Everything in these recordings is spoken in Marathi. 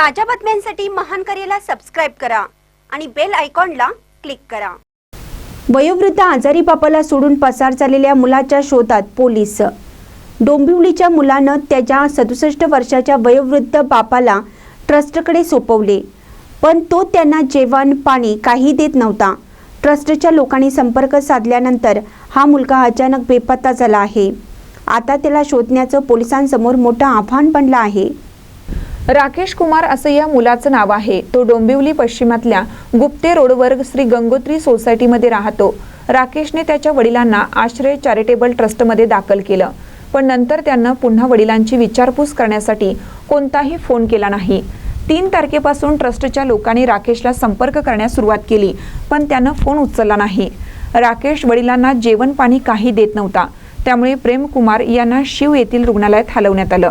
ताज्या बातम्यांसाठी महान करेला सबस्क्राईब करा आणि बेल आयकॉनला क्लिक करा. वयोवृद्ध आजारी बापाला सोडून पसार झालेल्या मुलाच्या शोधात पोलीस. डोंबिवलीच्या मुलानं त्याच्या सदुसष्ट वर्षाच्या वयोवृद्ध बापाला ट्रस्टकडे सोपवले. पण तो त्यांना जेवण पाणी काही देत नव्हता. ट्रस्टच्या लोकांनी संपर्क साधल्यानंतर हा मुलगा अचानक बेपत्ता झाला आहे. आता त्याला शोधण्याचं पोलिसांसमोर मोठं आव्हान बनलं आहे. राकेश कुमार असं या मुलाचं नाव आहे. तो डोंबिवली पश्चिमातल्या गुप्ते रोडवर श्री गंगोत्री सोसायटीमध्ये राहतो. राकेशने त्याच्या वडिलांना आश्रय चॅरिटेबल ट्रस्टमध्ये दाखल केलं. पण नंतर त्यांना पुन्हा वडिलांची विचारपूस करण्यासाठी कोणताही फोन केला नाही. तीन तारखेपासून ट्रस्टच्या लोकांनी राकेशला संपर्क करण्यास सुरुवात केली पण त्यानं फोन उचलला नाही. राकेश वडिलांना जेवण पाणी काही देत नव्हता. त्यामुळे प्रेम कुमार यांना शिव येथील रुग्णालयात हलवण्यात आलं.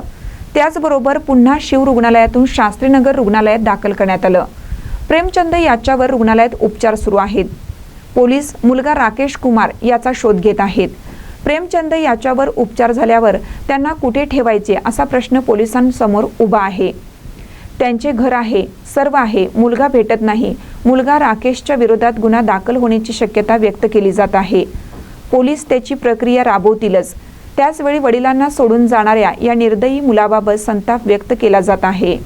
त्याचबरोबर पुन्हा शिव रुग्णालयातून शास्त्रीनगर रुग्णालयात दाखल करण्यात आलं. प्रेमचंद याच्यावर रुग्णालयात उपचार सुरू आहेत. पोलीस मुलगा राकेश कुमार याचा शोध घेत आहेत. प्रेमचंद याच्यावर उपचार झाल्यावर त्यांना कुठे ठेवायचे असा प्रश्न पोलिसांसमोर उभा आहे. त्यांचे घर आहे सर्व आहे मुलगा भेटत नाही. मुलगा राकेशच्या विरोधात गुन्हा दाखल होण्याची शक्यता व्यक्त केली जात आहे. पोलीस त्याची प्रक्रिया राबवतीलच. त्याचवेळी वडिलांना सोडून जाणाऱ्या या निर्दयी मुलाबाबत संताप व्यक्त केला जात आहे.